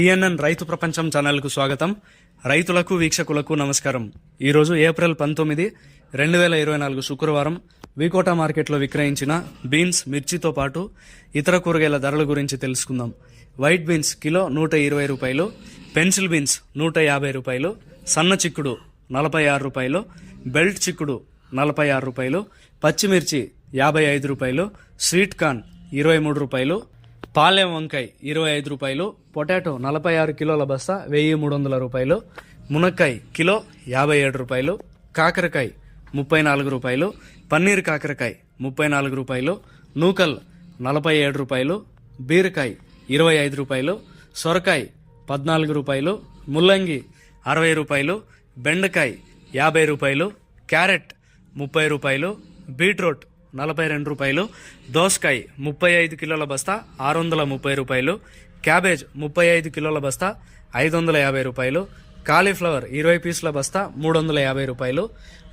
PNN రైతు ప్రపంచం ఛానల్కు స్వాగతం. రైతులకు వీక్షకులకు నమస్కారం. ఈరోజు ఏప్రిల్ పంతొమ్మిది రెండు వేల ఇరవై నాలుగు శుక్రవారం వికోట మార్కెట్లో విక్రయించిన బీన్స్ మిర్చితో పాటు ఇతర కూరగాయల ధరల గురించి తెలుసుకుందాం. వైట్ బీన్స్ కిలో నూట ఇరవై రూపాయలు పెన్సిల్ బీన్స్ నూట యాభై రూపాయలు సన్న చిక్కుడు నలభై ఆరు రూపాయలు బెల్ట్ చిక్కుడు నలభై ఆరు రూపాయలు పచ్చిమిర్చి యాభై ఐదు రూపాయలు స్వీట్ కార్న్ ఇరవై మూడు రూపాయలు పాలెం వంకాయ ఇరవై ఐదు రూపాయలు పొటాటో నలభై ఆరు కిలోల బస్తా వెయ్యి మూడు వందల రూపాయలు మునక్కాయ కిలో యాభై ఏడు రూపాయలు కాకరకాయ ముప్పై నాలుగు రూపాయలు పన్నీర్ కాకరకాయ ముప్పై నాలుగు రూపాయలు నూకల్ నలభై ఏడు రూపాయలు బీరకాయ ఇరవై ఐదు రూపాయలు సొరకాయ పద్నాలుగు రూపాయలు ముల్లంగి అరవై రూపాయలు బెండకాయ యాభై రూపాయలు క్యారెట్ ముప్పై రూపాయలు బీట్రూట్ నలభై రెండు రూపాయలు దోసకాయ ముప్పై ఐదు కిలోల బస్తా ఆరు వందల ముప్పై రూపాయలు క్యాబేజ్ ముప్పై ఐదు కిలోల బస్తా ఐదు వందల యాభై రూపాయలు కాలీఫ్లవర్ ఇరవై పీసుల బస్తా మూడు వందల యాభై రూపాయలు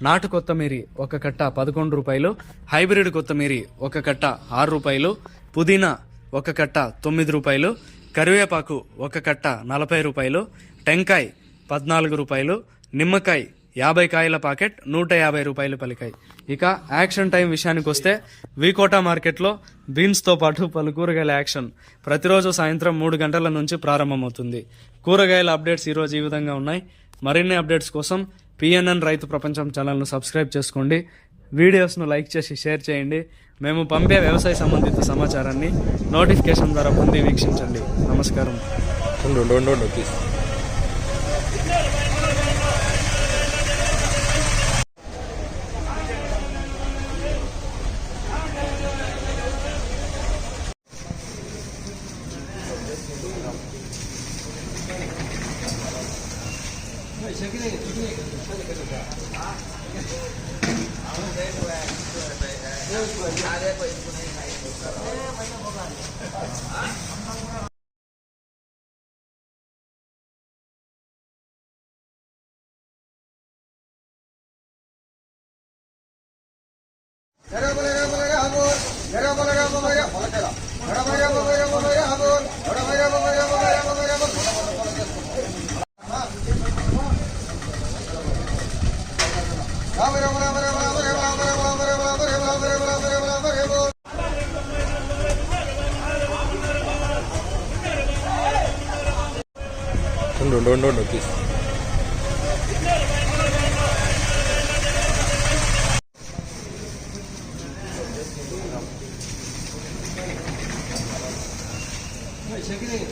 నాటు కొత్తమీరి ఒక కట్ట పదకొండు రూపాయలు హైబ్రిడ్ కొత్తమీరి ఒక కట్ట ఆరు రూపాయలు పుదీనా ఒక కట్ట తొమ్మిది రూపాయలు కరివేపాకు ఒక కట్ట నలభై రూపాయలు టెంకాయ్ పద్నాలుగు రూపాయలు నిమ్మకాయ యాభై కాయల పాకెట్ నూట యాభై రూపాయలు పలికాయి. ఇక యాక్షన్ టైం విషయానికి వస్తే వీకోటా మార్కెట్లో బీన్స్తో పాటు పలు కూరగాయల యాక్షన్. ప్రతిరోజు సాయంత్రం మూడు గంటల నుంచి ప్రారంభమవుతుంది. కూరగాయల అప్డేట్స్ ఈరోజు ఈ విధంగా ఉన్నాయి. మరిన్ని అప్డేట్స్ కోసం పిఎన్ఎన్ రైతు ప్రపంచం ఛానల్ను సబ్స్క్రైబ్ చేసుకోండి. వీడియోస్ను లైక్ చేసి షేర్ చేయండి. మేము పంపే వ్యవసాయ సంబంధిత సమాచారాన్ని నోటిఫికేషన్ ద్వారా పొంది వీక్షించండి. నమస్కారం. लगा लगा लगा लगा लगा ഉണ്ട് ഉണ്ട് ഉണ്ട് പ്ലീസ് ఎనభై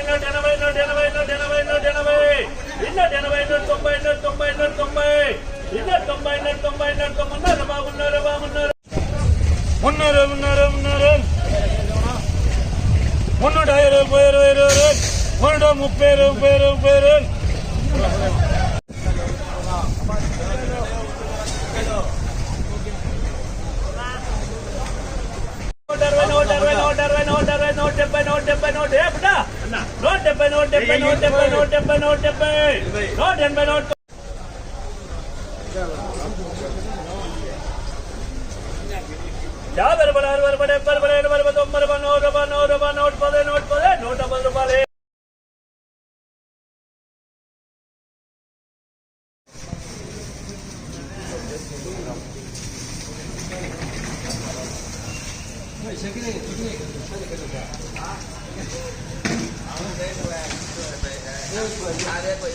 నూట ఎనభై నూట ఎనభై నూట ఎనభై ఇన్న ఎనభై నూట తొంభై నూట తొంభై నూట తొంభై ఇన్న తొంభై నూట తొంభై నూట తొమ్మిది బాగున్నారు బాగున్నారు మున్నూరు మున్నూరు మున్నూరు మున్నూట ఇరవై ఇరవై ఇరవై ఇరవై మున్నూట ముప్పై ముప్పై ముప్పై నూట అరవై నూట అరవై నూట అరవై నూట అరవై నూట డెబ్బై నూట డెబ్బై నూట డెబ్బై నూట డెబ్బై నూట డెబ్బై నూట డెబ్బై నూట డెబ్బై. నూట ఎనభై నూట యాభై రూపాయలు అరవై రూపాయలు డెబ్బై రూపాయలు ఎనభై రూపాయలు తొంభై రూపాయలు నూట రూపాయలు నూట రూపాయలు నూట నూట నూట పది రూపాయలు. कोई